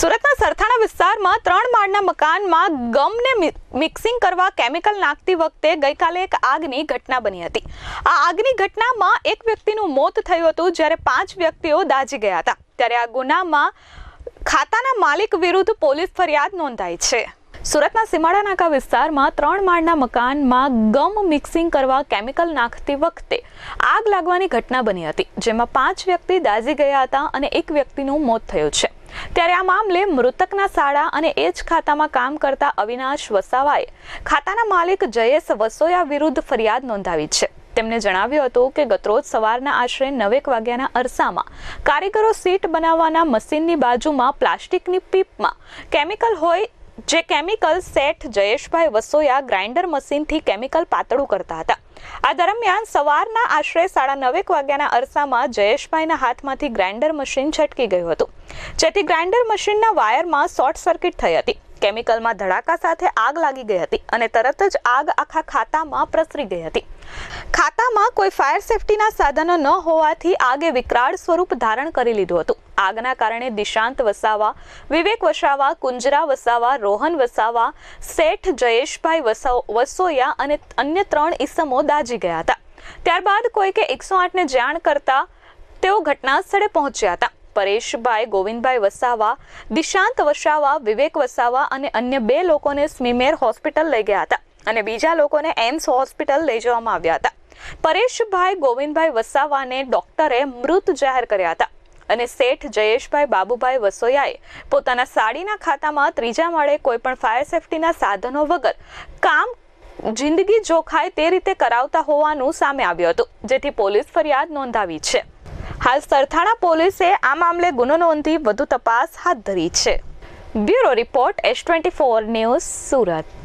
સુરતના સરથાણા વિસ્તારમાં ત્રણ માળના મકાનમાં ગમને મિક્સિંગ કરવા કેમિકલ નાખતી વખતે ગઈકાલે એક આગની ઘટના બની હતી. આ આગની ઘટનામાં એક વ્યક્તિનું મોત થયું હતું જ્યારે પાંચ વ્યક્તિઓ દાઝી ગયા હતા. ત્યારે આ ગુનામાં ખાતાના માલિક વિરુદ્ધ પોલીસ ફરિયાદ નોંધાઈ છે. સુરતના સીમાડા નાકા વિસ્તારમાં ત્રણ માળના મકાનમાં ગમ મિક્સિંગ કરવા કેમિકલ નાખતી વખતે આગ લાગવાની ઘટના બની હતી, જેમાં પાંચ વ્યક્તિ દાઝી ગયા હતા અને એક વ્યક્તિનું મોત થયું છે. ત્યારે આ મામલે મૃતકના શાળા અને એ જ ખાતામાં કામ કરતા અવિનાશ વસાવાએ ખાતાના માલિક જયેશ વસોયા વિરુદ્ધ ફરિયાદ નોંધાવી છે. તેમણે જણાવ્યું હતું કે ગતરોજ સવારના આશરે નવેક વાગ્યાના અરસામાં કારીગરો સીટ બનાવવાના મશીનની બાજુમાં પ્લાસ્ટિકની પીપમાં કેમિકલ હોય જે કેમિકલ સેઠ જયેશભાઈ વસોયા ગ્રાઇન્ડર મશીનથી કેમિકલ પાતળું કરતા હતા. આ દરમિયાન સવારના આશરે સાડા નવેક વાગ્યાના અરસામાં જયેશભાઈના હાથમાંથી ગ્રાઇન્ડર મશીન છટકી ગયું હતું. જેથી ગ્રાઇન્ડર મશીનના વાયરમાં શોર્ટ સર્કિટ થઈ હતી. કેમિકલમાં ધડાકા સાથે આગ લાગી ગઈ હતી અને તરત જ આગ આખા ખાતામાં પ્રસરી ગઈ હતી. ખાતામાં કોઈ ફાયર સેફટીના સાધનો ન હોવાથી આગે વિકરાળ સ્વરૂપ ધારણ કરી લીધું હતું. આગના કારણે દિશાંત વસાવા, વિવેક વસાવા, કુંજરા વસાવા, રોહન વસાવા, શેઠ જયેશભાઈ વસોયા અને અન્ય ત્રણ ઈસમો દાજી ગયા હતા. ત્યારબાદ કોઈકે એકસો આઠને જાણ કરતા તેઓ ઘટના સ્થળે પહોંચ્યા હતા. પરેશભાઈ, ગોવિંદભાઈ વસાવા, દિશાંત વસાવા, વિવેક વસાવા અને અન્ય બે લોકોને સ્મીમેર હોસ્પિટલ લઈ ગયા હતા અને બીજા લોકોને એમ્સ હોસ્પિટલ લઈ જવામાં આવ્યા હતા. પરેશભાઈ, ગોવિંદભાઈ વસાવાને ડોક્ટરે મૃત જાહેર કર્યા હતા અને શેઠ જયેશભાઈ બાબુભાઈ વસોયાએ પોતાના સાડીના ખાતામાં ત્રીજા માળે કોઈપણ ફાયર સેફટીના સાધનો વગર કામ જિંદગી જોખાય તે રીતે કરાવતા હોવાનું સામે આવ્યું હતું, જેથી પોલીસ ફરિયાદ નોંધાવી છે. હાલ સરથાણા પોલીસે આ મામલે ગુનો નોંધી વધુ તપાસ હાથ ધરી છે. Bureau report S twenty four news Surat.